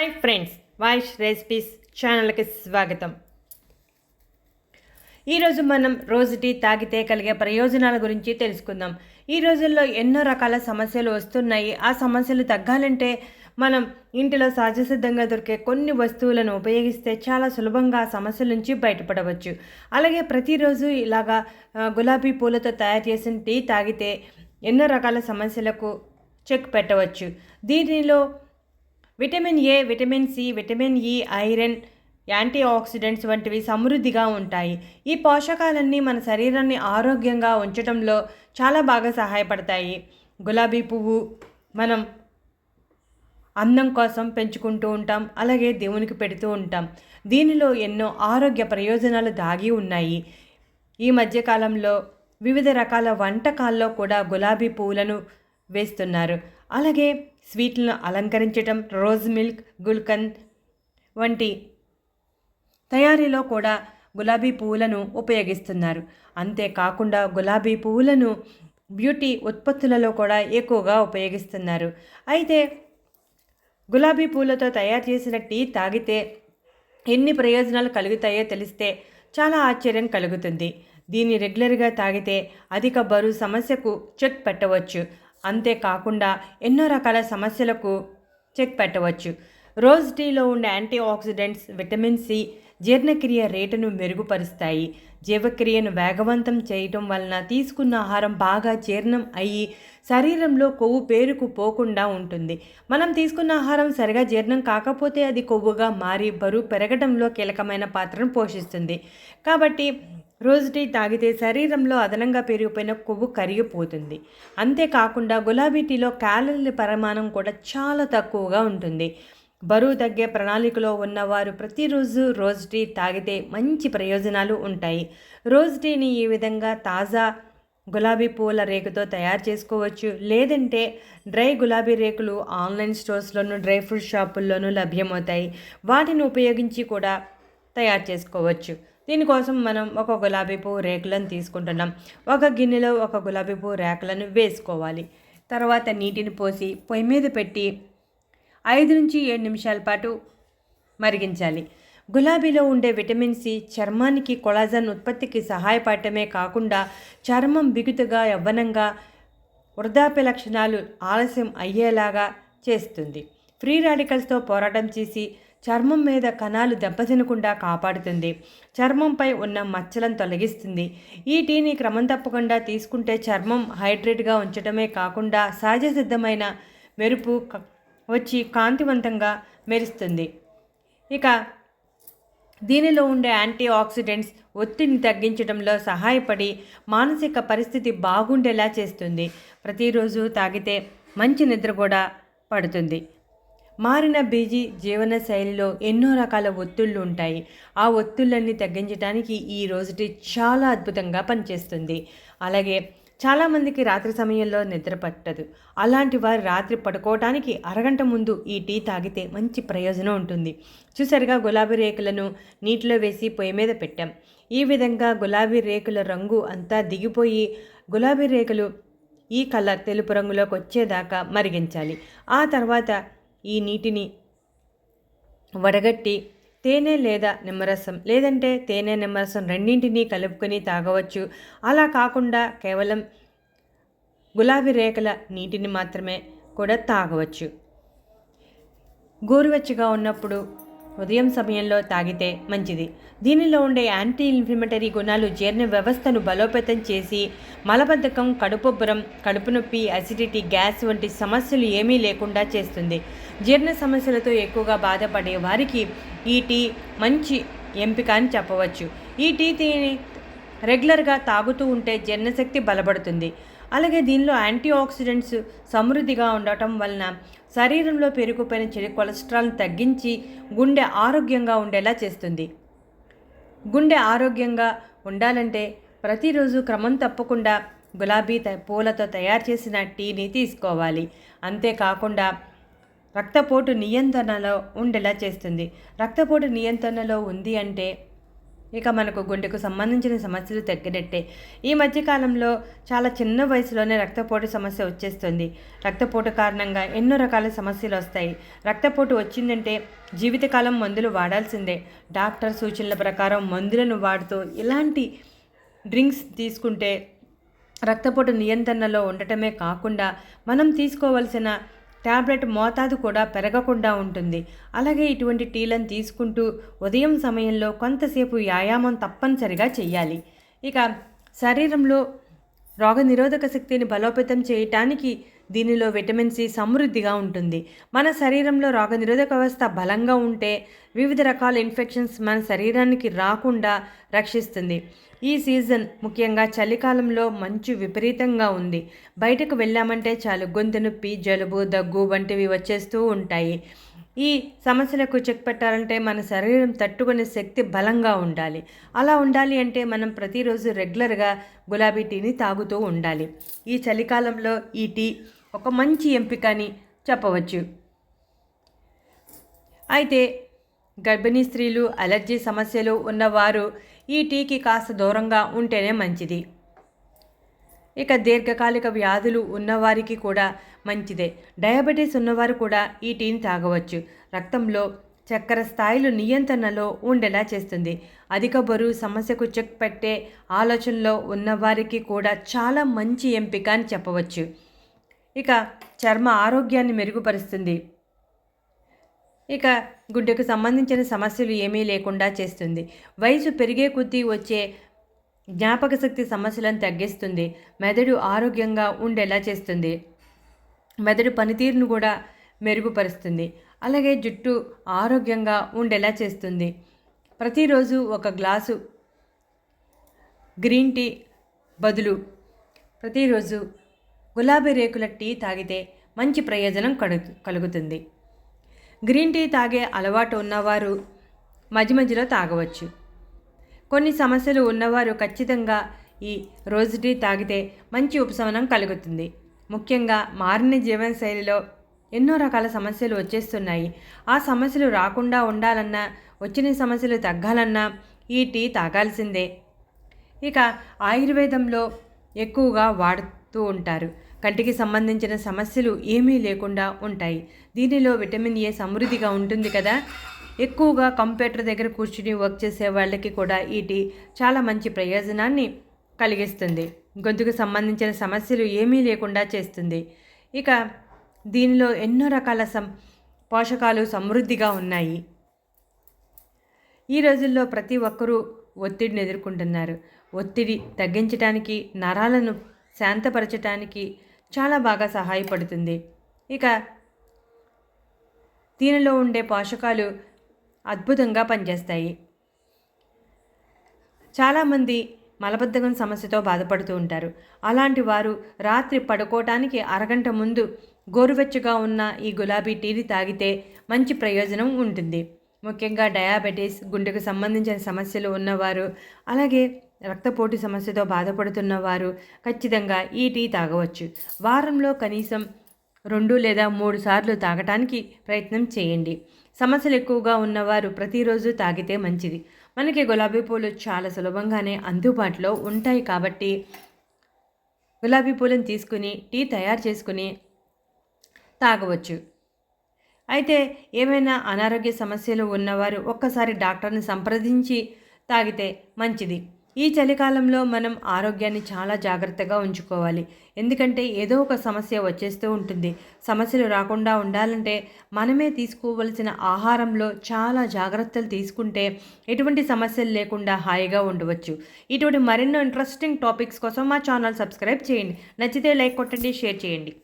Hi friends voice recipes ఛానల్కి స్వాగతం. ఈరోజు మనం రోజు టీ తాగితే కలిగే ప్రయోజనాల గురించి తెలుసుకుందాం. ఈ రోజుల్లో ఎన్నో రకాల సమస్యలు వస్తున్నాయి. ఆ సమస్యలు తగ్గాలంటే మనం ఇంటిలో సహజసిద్ధంగా దొరికే కొన్ని వస్తువులను ఉపయోగిస్తే చాలా సులభంగా ఆ సమస్యల నుంచి బయటపడవచ్చు. అలాగే ప్రతిరోజు ఇలాగా గులాబీ పూలతో తయారు చేసిన టీ తాగితే ఎన్నో రకాల సమస్యలకు చెక్ పెట్టవచ్చు. దీనిలో vitamin A vitamin C vitamin E iron antioxidants వంటివి సమృద్ధిగా ఉంటాయి. ఈ పోషకాలన్నీ మన శరీరాన్ని ఆరోగ్యంగా ఉంచడంలో చాలా బాగా సహాయపడతాయి. గులాబీ పువ్వు మనం అందం కోసం పెంచుకుంటూ ఉంటాం. అలాగే దేవునికి పెడుతూ ఉంటాం. దీనిలో ఎన్నో ఆరోగ్య ప్రయోజనాలు దాగి ఉన్నాయి. ఈ మధ్యకాలంలో వివిధ రకాల వంటకాల్లో కూడా గులాబీ పువ్వులను వేస్తున్నారు. అలాగే స్వీట్లను అలంకరించటం రోజ్ మిల్క్ గుల్కన్ వంటి తయారీలో కూడా గులాబీ పువ్వులను ఉపయోగిస్తున్నారు. అంతేకాకుండా గులాబీ పువ్వులను బ్యూటీ ఉత్పత్తులలో కూడా ఎక్కువగా ఉపయోగిస్తున్నారు. అయితే గులాబీ పూలతో తయారు చేసిన టీ తాగితే ఎన్ని ప్రయోజనాలు కలుగుతాయో తెలిస్తే చాలా ఆశ్చర్యం కలుగుతుంది. దీన్ని రెగ్యులర్గా తాగితే అధిక బరువు సమస్యకు చెక్ పెట్టవచ్చు. అంతేకాకుండా ఎన్నో రకాల సమస్యలకు చెక్ పెట్టవచ్చు. రోజ్ టీలో ఉండే యాంటీ ఆక్సిడెంట్స్ విటమిన్ సి జీర్ణక్రియ రేటును మెరుగుపరుస్తాయి. జీవక్రియను వేగవంతం చేయటం వలన తీసుకున్న ఆహారం బాగా జీర్ణం అయ్యి శరీరంలో కొవ్వు పేరుకు పోకుండా ఉంటుంది. మనం తీసుకున్న ఆహారం సరిగా జీర్ణం కాకపోతే అది కొవ్వుగా మారి బరువు పెరగడంలో కీలకమైన పాత్రను పోషిస్తుంది. కాబట్టి రోజు టీ తాగితే శరీరంలో అదనంగా పెరిగిపోయిన కొవ్వు కరిగిపోతుంది. అంతేకాకుండా గులాబీ టీలో క్యాలరీల పరిమాణం కూడా చాలా తక్కువగా ఉంటుంది. బరువు తగ్గే ప్రణాళికలో ఉన్నవారు ప్రతిరోజు రోజ్ టీ తాగితే మంచి ప్రయోజనాలు ఉంటాయి. రోజ్ టీని ఈ విధంగా తాజా గులాబీ పూల రేకుతో తయారు చేసుకోవచ్చు. లేదంటే డ్రై గులాబీ రేకులు ఆన్లైన్ స్టోర్స్లోను డ్రై ఫ్రూట్ షాపుల్లోనూ లభ్యమవుతాయి. వాటిని ఉపయోగించి కూడా తయారు చేసుకోవచ్చు. దీనికోసం మనం ఒక గులాబీ పువ్వు రేకులను తీసుకుంటున్నాం. ఒక గిన్నెలో ఒక గులాబీ పువ్వు రేకులను వేసుకోవాలి. తర్వాత నీటిని పోసి పొయ్యి మీద పెట్టి ఐదు నుంచి ఏడు నిమిషాల పాటు మరిగించాలి. గులాబీలో ఉండే విటమిన్ సి చర్మానికి కొలాజన్ ఉత్పత్తికి సహాయపడటమే కాకుండా చర్మం బిగుతుగా యవ్వనంగా వృద్ధాప్య లక్షణాలు ఆలస్యం అయ్యేలాగా చేస్తుంది. ఫ్రీ రాడికల్స్తో పోరాటం చేసి చర్మం మీద కణాలు దెబ్బతినకుండా కాపాడుతుంది. చర్మంపై ఉన్న మచ్చలను తొలగిస్తుంది. ఈ టీని క్రమం తప్పకుండా తీసుకుంటే చర్మం హైడ్రేట్గా ఉంచడమే కాకుండా సహజ సిద్ధమైన మెరుపు వచ్చి కాంతివంతంగా మెరుస్తుంది. ఇక దీనిలో ఉండే యాంటీ ఆక్సిడెంట్స్ ఒత్తిడిని తగ్గించడంలో సహాయపడి మానసిక పరిస్థితి బాగుండేలా చేస్తుంది. ప్రతిరోజు తాగితే మంచి నిద్ర కూడా పడుతుంది. మారిన బిజీ జీవన శైలిలో ఎన్నో రకాల ఒత్తిళ్ళు ఉంటాయి. ఆ ఒత్తిళ్ళన్ని తగ్గించడానికి ఈ రోజుటి చాలా అద్భుతంగా పనిచేస్తుంది. అలాగే చాలామందికి రాత్రి సమయంలో నిద్ర పట్టదు. అలాంటి వారు రాత్రి పడుకోవడానికి అరగంట ముందు ఈ టీ తాగితే మంచి ప్రయోజనం ఉంటుంది. చూసారుగా గులాబీ రేకులను నీటిలో వేసి పొయ్యి మీద పెట్టాం. ఈ విధంగా గులాబీ రేకుల రంగు అంతా దిగిపోయి గులాబీ రేకులు ఈ కలర్ తెలుపు రంగులోకి వచ్చేదాకా మరిగించాలి. ఆ తర్వాత ఈ నీటిని వడగట్టి తేనె లేదా నిమ్మరసం లేదంటే తేనె నిమ్మరసం రెండింటినీ కలుపుకొని తాగవచ్చు. అలా కాకుండా కేవలం గులాబీ రేఖల నీటిని మాత్రమే కూడా తాగవచ్చు. గోరువెచ్చగా ఉన్నప్పుడు ఉదయం సమయంలో తాగితే మంచిది. దీనిలో ఉండే యాంటీ ఇన్ఫ్లమేటరీ గుణాలు జీర్ణ వ్యవస్థను బలోపేతం చేసి మలబద్ధకం కడుపుబ్బరం కడుపు నొప్పి అసిడిటీ గ్యాస్ వంటి సమస్యలు ఏమీ లేకుండా చేస్తుంది. జీర్ణ సమస్యలతో ఎక్కువగా బాధపడే వారికి ఈ టీ మంచి ఎంపిక అని చెప్పవచ్చు. ఈ టీ తీని రెగ్యులర్గా తాగుతూ ఉంటే జీర్ణశక్తి బలపడుతుంది. అలాగే దీనిలో యాంటీ ఆక్సిడెంట్స్ సమృద్ధిగా ఉండటం వలన శరీరంలో పెరిగిపోయిన చెడు కొలెస్ట్రాల్ను తగ్గించి గుండె ఆరోగ్యంగా ఉండేలా చేస్తుంది. గుండె ఆరోగ్యంగా ఉండాలంటే ప్రతిరోజు క్రమం తప్పకుండా గులాబీ త పూలతో తయారు చేసిన టీని తీసుకోవాలి. అంతేకాకుండా రక్తపోటు నియంత్రణలో ఉండేలా చేస్తుంది. రక్తపోటు నియంత్రణలో ఉంది అంటే ఇక మనకు గుండెకు సంబంధించిన సమస్యలు తగ్గినట్టే. ఈ మధ్యకాలంలో చాలా చిన్న వయసులోనే రక్తపోటు సమస్య వచ్చేస్తుంది. రక్తపోటు కారణంగా ఎన్నో రకాల సమస్యలు వస్తాయి. రక్తపోటు వచ్చిందంటే జీవితకాలం మందులు వాడాల్సిందే. డాక్టర్ సూచనల ప్రకారం మందులను వాడుతూ ఇలాంటి డ్రింక్స్ తీసుకుంటే రక్తపోటు నియంత్రణలో ఉండటమే కాకుండా మనం తీసుకోవలసిన ట్యాబ్లెట్ మోతాదు కూడా పెరగకుండా ఉంటుంది. అలాగే ఇటువంటి టీలను తీసుకుంటూ ఉదయం సమయంలో కొంతసేపు వ్యాయామం తప్పనిసరిగా చేయాలి ఇక శరీరంలో రోగనిరోధక శక్తిని బలోపేతం చేయటానికి దీనిలో విటమిన్ సి సమృద్ధిగా ఉంటుంది. మన శరీరంలో రోగనిరోధక వ్యవస్థ బలంగా ఉంటే వివిధ రకాల ఇన్ఫెక్షన్స్ మన శరీరానికి రాకుండా రక్షిస్తుంది. ఈ సీజన్ ముఖ్యంగా చలికాలంలో మంచు విపరీతంగా ఉంది. బయటకు వెళ్ళామంటే చాలు గొంతు నొప్పి జలుబు దగ్గు వంటివి వచ్చేస్తూ ఉంటాయి. ఈ సమస్యలకు చెక్ పెట్టాలంటే మన శరీరం తట్టుకునే శక్తి బలంగా ఉండాలి. అలా ఉండాలి అంటే మనం ప్రతిరోజు రెగ్యులర్గా గులాబీ టీని తాగుతూ ఉండాలి. ఈ చలికాలంలో ఈ టీ ఒక మంచి ఎంపిక అని చెప్పవచ్చు. అయితే గర్భిణీ స్త్రీలు అలర్జీ సమస్యలు ఉన్నవారు ఈ టీకి కాస్త దూరంగా ఉంటేనే మంచిది. ఇక దీర్ఘకాలిక వ్యాధులు ఉన్నవారికి కూడా మంచిదే. డయాబెటీస్ ఉన్నవారు కూడా ఈ టీని తాగవచ్చు. రక్తంలో చక్కెర స్థాయిలు నియంత్రణలో ఉండేలా చేస్తుంది. అధిక బరువు సమస్యకు చెక్ పెట్టే ఆలోచనలో ఉన్నవారికి కూడా చాలా మంచి ఎంపిక అని చెప్పవచ్చు. ఇక చర్మ ఆరోగ్యాన్ని మెరుగుపరుస్తుంది. ఇక గుడ్డకు సంబంధించిన సమస్యలు ఏమీ లేకుండా చేస్తుంది. వయసు పెరిగే కొద్దీ వచ్చే జ్ఞాపక శక్తి సమస్యలను తగ్గిస్తుంది. మెదడు ఆరోగ్యంగా ఉండేలా చేస్తుంది. మెదడు పనితీరును కూడా మెరుగుపరుస్తుంది. అలాగే జుట్టు ఆరోగ్యంగా ఉండేలా చేస్తుంది. ప్రతిరోజు ఒక గ్లాసు గ్రీన్ టీ బదులు ప్రతిరోజు గులాబీ రేకుల టీ తాగితే మంచి ప్రయోజనం కలుగు కలుగుతుంది. గ్రీన్ టీ తాగే అలవాటు ఉన్నవారు మధ్య మధ్యలో తాగవచ్చు. కొన్ని సమస్యలు ఉన్నవారు ఖచ్చితంగా ఈ రోజు టీ తాగితే మంచి ఉపశమనం కలుగుతుంది. ముఖ్యంగా మారిన జీవనశైలిలో ఎన్నో రకాల సమస్యలు వచ్చేస్తున్నాయి. ఆ సమస్యలు రాకుండా ఉండాలన్నా వచ్చిన సమస్యలు తగ్గాలన్నా ఈ టీ తాగాల్సిందే. ఇక ఆయుర్వేదంలో ఎక్కువగా వాడు తూ ఉంటారు. కంటికి సంబంధించిన సమస్యలు ఏమీ లేకుండా ఉంటాయి. దీనిలో విటమిన్ ఏ సమృద్ధిగా ఉంటుంది కదా? ఎక్కువగా కంప్యూటర్ దగ్గర కూర్చుని వర్క్ చేసే వాళ్ళకి కూడా ఈ టీ చాలా మంచి ప్రయోజనాన్ని కలిగిస్తుంది. గొంతుకు సంబంధించిన సమస్యలు ఏమీ లేకుండా చేస్తుంది. ఇక దీనిలో ఎన్నో రకాల సం పోషకాలు సమృద్ధిగా ఉన్నాయి. ఈ రోజుల్లో ప్రతి ఒక్కరూ ఒత్తిడిని ఎదుర్కొంటున్నారు. ఒత్తిడి తగ్గించడానికి నరాలను శాంతపరచటానికి చాలా బాగా సహాయపడుతుంది. ఇక దీనిలో ఉండే పోషకాలు అద్భుతంగా పనిచేస్తాయి. చాలామంది మలబద్ధకం సమస్యతో బాధపడుతూ ఉంటారు. అలాంటి వారు రాత్రి పడుకోవటానికి అరగంట ముందు గోరువెచ్చగా ఉన్న ఈ గులాబీ టీని తాగితే మంచి ప్రయోజనం ఉంటుంది. ముఖ్యంగా డయాబెటీస్ గుండెకు సంబంధించిన సమస్యలు ఉన్నవారు అలాగే రక్తపోటు సమస్యతో బాధపడుతున్న వారు ఖచ్చితంగా ఈ టీ తాగవచ్చు. వారంలో కనీసం రెండు లేదా మూడు సార్లు తాగటానికి ప్రయత్నం చేయండి. సమస్యలు ఎక్కువగా ఉన్నవారు ప్రతిరోజు తాగితే మంచిది. మనకి గులాబీ పూలు చాలా సులభంగానే అందుబాటులో ఉంటాయి కాబట్టి గులాబీ పూలను తీసుకుని టీ తయారు చేసుకుని తాగవచ్చు. అయితే ఏమైనా అనారోగ్య సమస్యలు ఉన్నవారు ఒక్కసారి డాక్టర్ని సంప్రదించి తాగితే మంచిది. ఈ చలికాలంలో మనం ఆరోగ్యాన్ని చాలా జాగ్రత్తగా ఉంచుకోవాలి. ఎందుకంటే ఏదో ఒక సమస్య వచ్చేస్తూ ఉంటుంది. సమస్యలు రాకుండా ఉండాలంటే మనమే తీసుకోవలసిన ఆహారంలో చాలా జాగ్రత్తలు తీసుకుంటే ఎటువంటి సమస్యలు లేకుండా హాయిగా ఉండవచ్చు. ఇటువంటి మరెన్నో ఇంట్రెస్టింగ్ టాపిక్స్ కోసం మా ఛానల్ సబ్స్క్రైబ్ చేయండి. నచ్చితే లైక్ కొట్టండి షేర్ చేయండి.